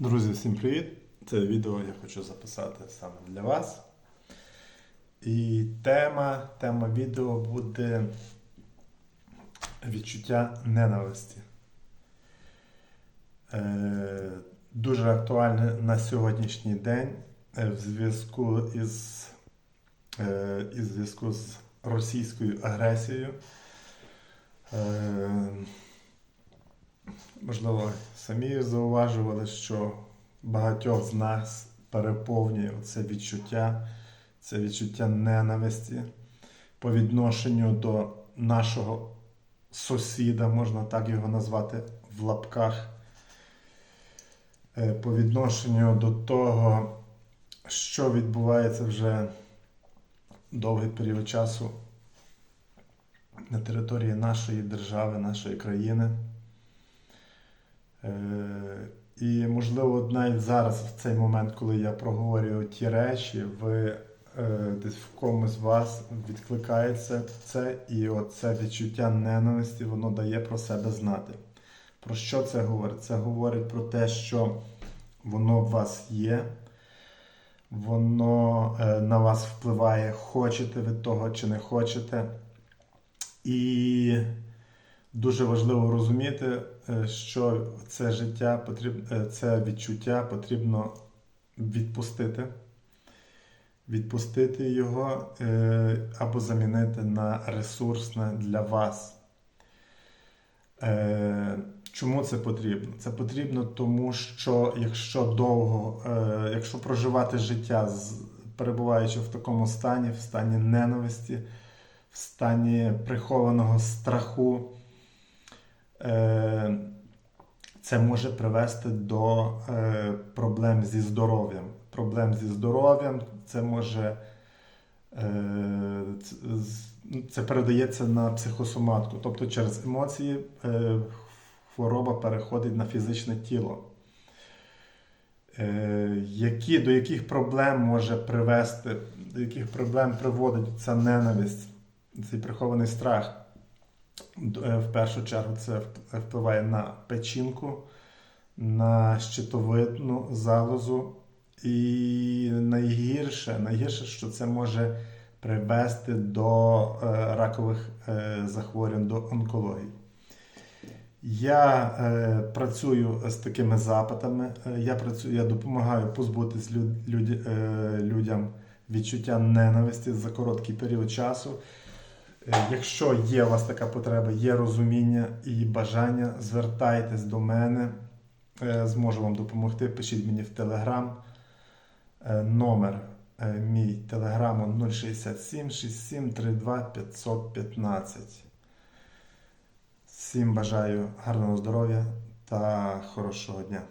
Друзі, всім привіт! Це відео я хочу записати саме для вас. І тема, тема відео буде відчуття ненависті. Е, дуже актуальне на сьогоднішній день е, в зв'язку із, е, із зв'язку з російською агресією. Е, Можливо, самі зауважували, що багатьох з нас переповнює це відчуття, це відчуття ненависті по відношенню до нашого сусіда, можна так його назвати в лапках, Е, по відношенню до того, що відбувається вже довгий період часу на території нашої держави, нашої країни. Е, І, можливо, навіть зараз, в цей момент, коли я проговорюю ті речі, ви е, десь в комусь з вас відкликається це, і оце відчуття ненависті, воно дає про себе знати. Про що це говорить? Це говорить про те, що воно в вас є, воно е, на вас впливає, хочете ви того чи не хочете. І дуже важливо розуміти, е, що це життя потрібно, це відчуття потрібно відпустити. Відпустити його е, або замінити на ресурсне для вас. Е, Чому це потрібно? Це потрібно, тому що якщо довго, е, якщо проживати життя, перебуваючи в такому стані, в стані ненависті, в стані прихованого страху, е, це може привести до е, проблем зі здоров'ям. Проблем зі здоров'ям це може е, це передається на психосоматику, тобто через емоції е, хвороба переходить на фізичне тіло. Е, які, до яких проблем може привести, до яких проблем приводить ця ненависть, цей прихований страх? Е, В першу чергу це впливає на печінку, на щитовидну залозу. І найгірше, найгірше, що це може привести до е, ракових е, захворювань, до онкології. Я е, працюю з такими запитами. Я працюю, я допомагаю позбутись люд, люд, е, людям відчуття ненависті за короткий період часу. Е, Якщо є у вас така потреба, є розуміння і бажання, звертайтесь до мене, Е, зможу вам допомогти. Пишіть мені в Телеграм. Е, Номер мій телеграму 067 67 32 515. Всім бажаю гарного здоров'я та хорошого дня.